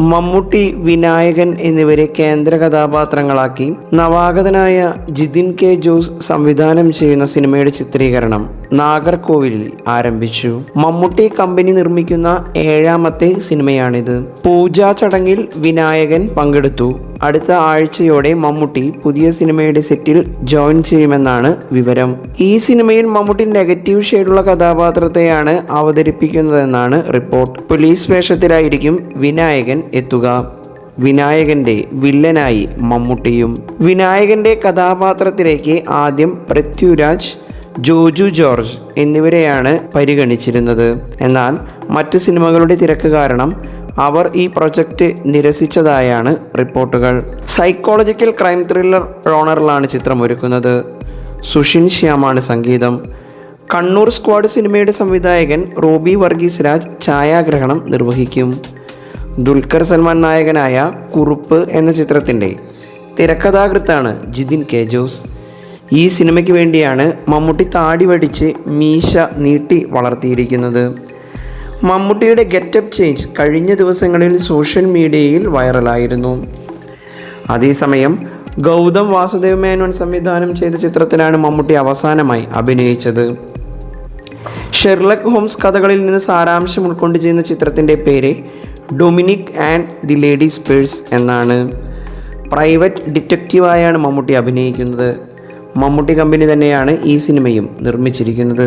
മമ്മൂട്ടി വിനായകൻ എന്നിവരെ കേന്ദ്ര കഥാപാത്രങ്ങളാക്കി നവാഗതനായ ജിതിൻ കെ ജോസ് സംവിധാനം ചെയ്യുന്ന സിനിമയുടെ ചിത്രീകരണം. നാഗർകോവിലിൽ ആരംഭിച്ചു. മമ്മൂട്ടി കമ്പനി നിർമ്മിക്കുന്ന ഏഴാമത്തെ സിനിമയാണിത്. പൂജാ ചടങ്ങിൽ വിനായകൻ പങ്കെടുത്തു. അടുത്ത ആഴ്ചയോടെ മമ്മൂട്ടി പുതിയ സിനിമയുടെ സെറ്റിൽ ജോയിൻ ചെയ്യുമെന്നാണ് വിവരം. ഈ സിനിമയിൽ മമ്മൂട്ടി നെഗറ്റീവ് ഷെയ്ഡുള്ള കഥാപാത്രത്തെയാണ് അവതരിപ്പിക്കുന്നതെന്നാണ് റിപ്പോർട്ട്. പോലീസ് വേഷത്തിലായിരിക്കും വിനായകൻ എത്തുക. വിനായകന്റെ വില്ലനായി മമ്മൂട്ടിയും. വിനായകന്റെ കഥാപാത്രത്തിലേക്ക് ആദ്യം പൃഥ്വിരാജ് ജോജു ജോർജ് എന്നിവരെയാണ് പരിഗണിച്ചിരുന്നത്. എന്നാൽ മറ്റ് സിനിമകളുടെ തിരക്ക് കാരണം അവർ ഈ പ്രൊജക്റ്റ് നിരസിച്ചതായാണ് റിപ്പോർട്ടുകൾ. സൈക്കോളജിക്കൽ ക്രൈം ത്രില്ലർ റോണറിലാണ് ചിത്രം ഒരുക്കുന്നത് സുഷിൻ ശ്യാമാണ് സംഗീതം. കണ്ണൂർ സ്ക്വാഡ് സിനിമയുടെ സംവിധായകൻ റോബി വർഗീസ് രാജ് ഛായാഗ്രഹണം നിർവഹിക്കും. ദുൽഖർ സൽമാൻ നായകനായ കുറുപ്പ് എന്ന ചിത്രത്തിന്റെ തിരക്കഥാകൃത്താണ് ജിതിൻ കെ ജോസ്. ഈ സിനിമയ്ക്ക് വേണ്ടിയാണ് മമ്മൂട്ടി താടി വടിച്ച് മീശ നീട്ടി വളർത്തിയിരിക്കുന്നത്. മമ്മൂട്ടിയുടെ ഗെറ്റപ്പ് ചേഞ്ച് കഴിഞ്ഞ ദിവസങ്ങളിൽ സോഷ്യൽ മീഡിയയിൽ വൈറലായിരുന്നു. അതേസമയം ഗൗതം വാസുദേവ് മേനോൻ സംവിധാനം ചെയ്ത ചിത്രത്തിലാണ് മമ്മൂട്ടി അവസാനമായി അഭിനയിച്ചത്. ഷെർലക് ഹോംസ് കഥകളിൽ നിന്ന് സാരാംശം ഉൾക്കൊണ്ട് ചെയ്യുന്ന ചിത്രത്തിന്റെ പേര് Dominic and the ladies purse എന്നാണ്. പ്രൈവറ്റ് ഡിറ്റക്റ്റീവായാണ് മമ്മൂട്ടി അഭിനയിക്കുന്നത്. മമ്മൂട്ടി കമ്പനി തന്നെയാണ് ഈ സിനിമയും നിർമ്മിച്ചിരിക്കുന്നത്.